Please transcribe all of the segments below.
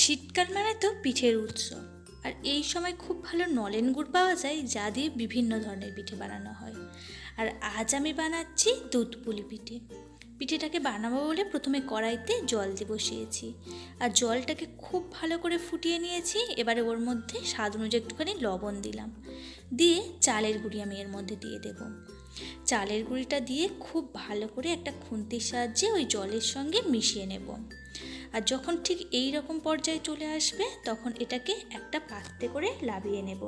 শীতকাল মানে তো পিঠের উৎসব আর এই সময় খুব ভালো নলেন গুড় পাওয়া যায়, যা দিয়ে বিভিন্ন ধরনের পিঠে বানানো হয়। আর আজ আমি বানাচ্ছি দুধ পুলি পিঠে। পিঠেটাকে বানাবো বলে প্রথমে কড়াইতে জল দিয়ে বসিয়েছি। আর জলটাকে খুব ভালো করে ফুটিয়ে নিয়েছি, এবারে ওর মধ্যে স্বাদ অনুযায়ী একটুখানি লবণ দিলাম। দিয়ে চালের গুঁড়ি আমি এর মধ্যে দিয়ে দেব। চালের গুঁড়িটা দিয়ে খুব ভালো করে একটা খুন্তির সাহায্যে ওই জলের সঙ্গে মিশিয়ে নেব। আর যখন ঠিক এই রকম পর্যায়ে চলে আসবে, তখন এটাকে একটা পাত্রে করে লাভিয়ে নেব।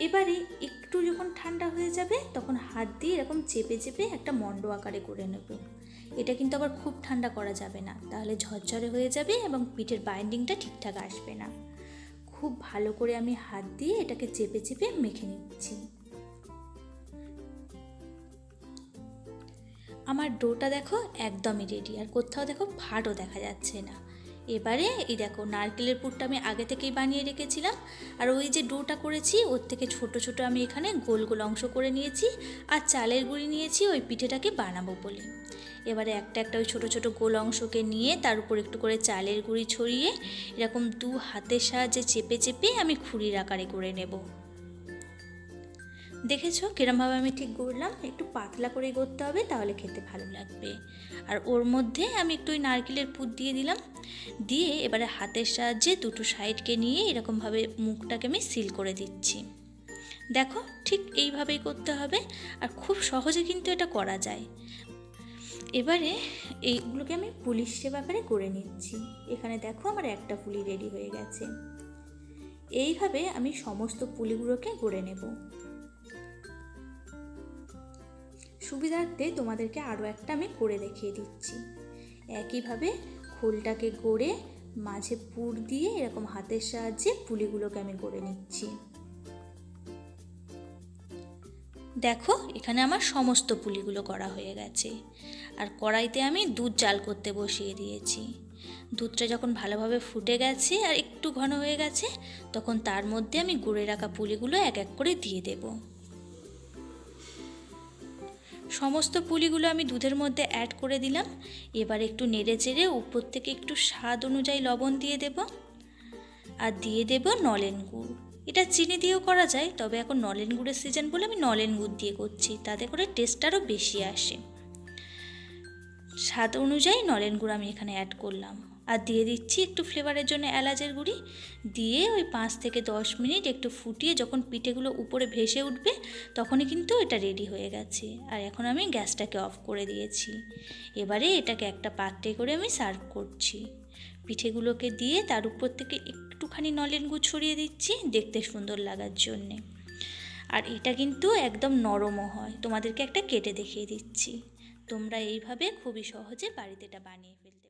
এবারে একটু যখন ঠান্ডা হয়ে যাবে, তখন হাত দিয়ে এরকম চেপে চেপে একটা মণ্ড আকারে করে নেব। এটা কিন্তু আবার খুব ঠান্ডা করা যাবে না, তাহলে ঝরঝরে হয়ে যাবে এবং পিঠের বাইন্ডিংটা ঠিকঠাক আসবে না। খুব ভালো করে আমি হাত দিয়ে এটাকে চেপে চেপে মেখে নিচ্ছি। আমার ডোটা দেখো একদমই রেডি আর কোথাও দেখো ফাটও দেখা যাচ্ছে না। এবারে এই দেখো নারকেলের পুরটা আমি আগে থেকেই বানিয়ে রেখেছিলাম, আর ওই যে ডোটা করেছি, ওর থেকে ছোট ছোট আমি এখানে গোল গোল অংশ করে নিয়েছি, আর চালের গুঁড়ি নিয়েছি, ওই পিঠেটাকে বানাবো বলে। এবারে একটা একটা ওই ছোটো ছোটো গোল অংশকে নিয়ে তার উপর একটু করে চালের গুঁড়ি ছড়িয়ে, এরকম দু হাতের সাহায্যে চেপে চেপে আমি খুঁড়ির আকারে করে নেব। দেখেছ কিরমভাবে আমি ঠিক গড়লাম একটু পাতলা করে গড়তে হবে, তাহলে খেতে ভালো লাগবে। আর ওর মধ্যে আমি একটু ওই নারকেলের পুর দিয়ে দিলাম। দিয়ে এবারে হাতের সাহায্যে দুটো সাইডকে নিয়ে এরকমভাবে মুখটাকে আমি সিল করে দিচ্ছি। দেখো ঠিক এইভাবেই করতে হবে, আর খুব সহজে কিন্তু এটা করা যায়। এবারে এইগুলোকে আমি পুলিশ সেবাকারে করে নিচ্ছি। এখানে দেখো আমার একটা পুলি রেডি হয়ে গেছে। এইভাবে আমি সমস্ত পুলিগুলোকে গড়ে নেব। সুবিধার্থে তোমাদেরকে আরও একটা আমি করে দেখিয়ে দিচ্ছি। একইভাবে খোলটাকে গড়ে মাঝে পুর দিয়ে এরকম হাতের সাহায্যে পুলিগুলোকে আমি গড়ে নিচ্ছি। দেখো, এখানে আমার সমস্ত পুলিগুলো করা হয়ে গেছে। আর কড়াইতে আমি দুধ জাল করতে বসিয়ে দিয়েছি। দুধটা যখন ভালোভাবে ফুটে গেছে আর একটু ঘন হয়ে গেছে, তখন তার মধ্যে আমি গুঁড়ে রাখা পুলিগুলো এক এক করে দিয়ে দেবো। সমস্ত পুলিগুলো আমি দুধের মধ্যে অ্যাড করে দিলাম। এবার একটু নেড়ে চেড়ে উপর থেকে একটু স্বাদ অনুযায়ী লবণ দিয়ে দেব। আর দিয়ে দেব নলেন গুড়। এটা চিনি দিয়েও করা যায়, তবে এখন নলেন গুড়ের সিজন বলে আমি নলেন গুড় দিয়ে করছি, তাতে করে টেস্ট আরও বেশি আসে। স্বাদ অনুযায়ী নলেন গুড় আমি এখানে অ্যাড করলাম। আর দিয়ে দিচ্ছি একটু ফ্লেভারের জন্য এলাচের গুঁড়ি। দিয়ে ওই পাঁচ থেকে দশ মিনিট একটু ফুটিয়ে যখন পিঠেগুলো উপরে ভেসে উঠবে, তখনই কিন্তু এটা রেডি হয়ে গেছে। আর এখন আমি গ্যাসটাকে অফ করে দিয়েছি। এবারে এটাকে একটা পাত্রে করে আমি সার্ভ করছি। পিঠেগুলোকে দিয়ে তার উপর থেকে একটুখানি নলেন গুড় ছড়িয়ে দিচ্ছি দেখতে সুন্দর লাগার জন্যে। আর এটা কিন্তু একদম নরমও হয়। তোমাদেরকে একটা কেটে দেখিয়ে দিচ্ছি। তোমরা এইভাবে খুবই সহজে বাড়িতে এটা বানিয়ে ফেলতে